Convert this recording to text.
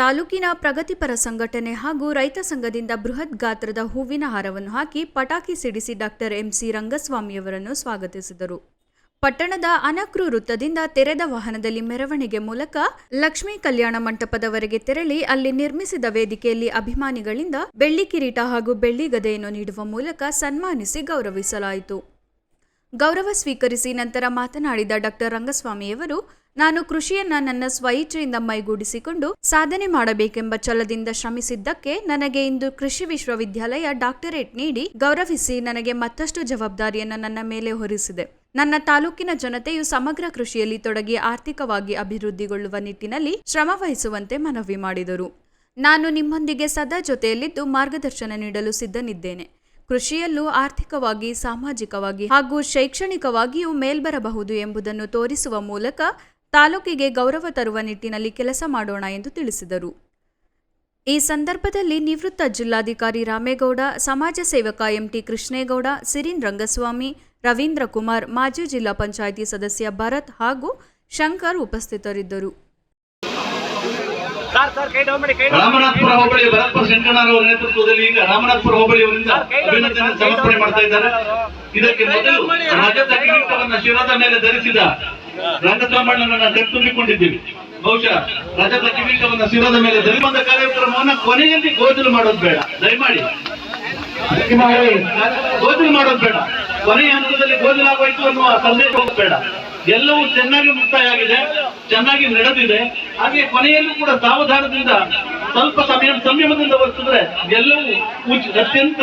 ತಾಲೂಕಿನ ಪ್ರಗತಿಪರ ಸಂಘಟನೆ ಹಾಗೂ ರೈತ ಸಂಘದಿಂದ ಬೃಹತ್ ಗಾತ್ರದ ಹೂವಿನ ಹಾರವನ್ನು ಹಾಕಿ ಪಟಾಕಿ ಸಿಡಿಸಿ ಡಾಕ್ಟರ್ ಎಂಸಿ ರಂಗಸ್ವಾಮಿಯವರನ್ನು ಸ್ವಾಗತಿಸಿದರು. ಪಟ್ಟಣದ ಅನಕ್ರು ವೃತ್ತದಿಂದ ತೆರೆದ ವಾಹನದಲ್ಲಿ ಮೆರವಣಿಗೆ ಮೂಲಕ ಲಕ್ಷ್ಮೀ ಕಲ್ಯಾಣ ಮಂಟಪದವರೆಗೆ ತೆರಳಿ ಅಲ್ಲಿ ನಿರ್ಮಿಸಿದ ವೇದಿಕೆಯಲ್ಲಿ ಅಭಿಮಾನಿಗಳಿಂದ ಬೆಳ್ಳಿ ಕಿರೀಟ ಹಾಗೂ ಬೆಳ್ಳಿ ಗದೆಯನ್ನು ನೀಡುವ ಮೂಲಕ ಸನ್ಮಾನಿಸಿ ಗೌರವಿಸಲಾಯಿತು. ಗೌರವ ಸ್ವೀಕರಿಸಿ ನಂತರ ಮಾತನಾಡಿದ ಡಾಕ್ಟರ್ ರಂಗಸ್ವಾಮಿಯವರು ನಾನು ಕೃಷಿಯನ್ನ ನನ್ನ ಸ್ವಇಚ್ಛೆಯಿಂದ ಮೈಗೂಡಿಸಿಕೊಂಡು ಸಾಧನೆ ಮಾಡಬೇಕೆಂಬ ಛಲದಿಂದ ಶ್ರಮಿಸಿದ್ದಕ್ಕೆ ನನಗೆ ಇಂದು ಕೃಷಿ ವಿಶ್ವವಿದ್ಯಾಲಯ ಡಾಕ್ಟರೇಟ್ ನೀಡಿ ಗೌರವಿಸಿ ನನಗೆ ಮತ್ತಷ್ಟು ಜವಾಬ್ದಾರಿಯನ್ನು ನನ್ನ ಮೇಲೆ ಹೊರಿಸಿದೆ. ನನ್ನ ತಾಲೂಕಿನ ಜನತೆಯು ಸಮಗ್ರ ಕೃಷಿಯಲ್ಲಿ ತೊಡಗಿ ಆರ್ಥಿಕವಾಗಿ ಅಭಿವೃದ್ಧಿಗೊಳ್ಳುವ ನಿಟ್ಟಿನಲ್ಲಿ ಶ್ರಮ ವಹಿಸುವಂತೆ ಮನವಿ ಮಾಡಿದರು. ನಾನು ನಿಮ್ಮೊಂದಿಗೆ ಸದಾ ಜೊತೆಯಲ್ಲಿದ್ದು ಮಾರ್ಗದರ್ಶನ ನೀಡಲು ಸಿದ್ಧನಿದ್ದೇನೆ. ಕೃಷಿಯಲ್ಲೂ ಆರ್ಥಿಕವಾಗಿ, ಸಾಮಾಜಿಕವಾಗಿ ಹಾಗೂ ಶೈಕ್ಷಣಿಕವಾಗಿಯೂ ಮೇಲ್ಬರಬಹುದು ಎಂಬುದನ್ನು ತೋರಿಸುವ ಮೂಲಕ ತಾಲೂಕಿಗೆ ಗೌರವ ತರುವ ನಿಟ್ಟಿನಲ್ಲಿ ಕೆಲಸ ಮಾಡೋಣ ಎಂದು ತಿಳಿಸಿದರು. ಈ ಸಂದರ್ಭದಲ್ಲಿ ನಿವೃತ್ತ ಜಿಲ್ಲಾಧಿಕಾರಿ ರಾಮೇಗೌಡ ಸಮಾಜ ಸೇವಕ ಎಂಟಿ ಕೃಷ್ಣೇಗೌಡ ಸಿರಿನ್ ರಂಗಸ್ವಾಮಿ ರವೀಂದ್ರ ಕುಮಾರ್ ಮಾಜಿ ಜಿಲ್ಲಾ ಪಂಚಾಯಿತಿ ಸದಸ್ಯ ಭರತ್ ಹಾಗೂ ಶಂಕರ್ ಉಪಸ್ಥಿತರಿದ್ದರು. ರಾಮನಾಥಪುರ ಹೋಬಳಿ ಭರತ್ಪುರ ಶಂಕರನವರ ನೇತೃತ್ವದಲ್ಲಿ ಈಗ ರಾಮನಾಥಪುರ ಹೋಬಳಿಯವರಿಂದ ಅಭಿನಂದನೆ ಸಮರ್ಪಣೆ ಮಾಡ್ತಾ ಇದ್ದಾರೆ. ಇದಕ್ಕೆ ಮೊದಲು ರಜತ ಕಿರೀಟವನ್ನ ಶಿರದ ಮೇಲೆ ಧರಿಸಿದ ರಂಗಸ್ವಾಮಣ್ಣನನ್ನ ತುಂಬಿಕೊಂಡಿದ್ದೀವಿ. ಬಹುಶಃ ರಜತ ಕಿರೀಟವನ್ನ ಶಿರದ ಮೇಲೆ ಧರಿಸುವಂತ ಕಾರ್ಯಕ್ರಮವನ್ನ ಕೊನೆಯಲ್ಲಿ ಗೋಚಲು ಮಾಡೋದು ಬೇಡ. ದಯಮಾಡಿ. ಗೋಚಲು ಮಾಡೋದು ಬೇಡ. ಕೊನೆಯ ಹಂತದಲ್ಲಿ ಗೋಚಲಾಗೋಯ್ತು ಅನ್ನುವ ಸಂದೇಶ ಬೇಡ. ಎಲ್ಲವೂ ಚೆನ್ನಾಗಿ ಮುಕ್ತಾಯ ಆಗಿದೆ ಚೆನ್ನಾಗಿ ನಡೆದಿದೆ. ಹಾಗೆ ಕೊನೆಯಲ್ಲೂ ಕೂಡ ಸಾವಧಾನದಿಂದ ಸ್ವಲ್ಪ ಸಮಯ ಸಂಯಮದಿಂದ ವರ್ತಿದ್ರೆ ಎಲ್ಲವೂ ಅತ್ಯಂತ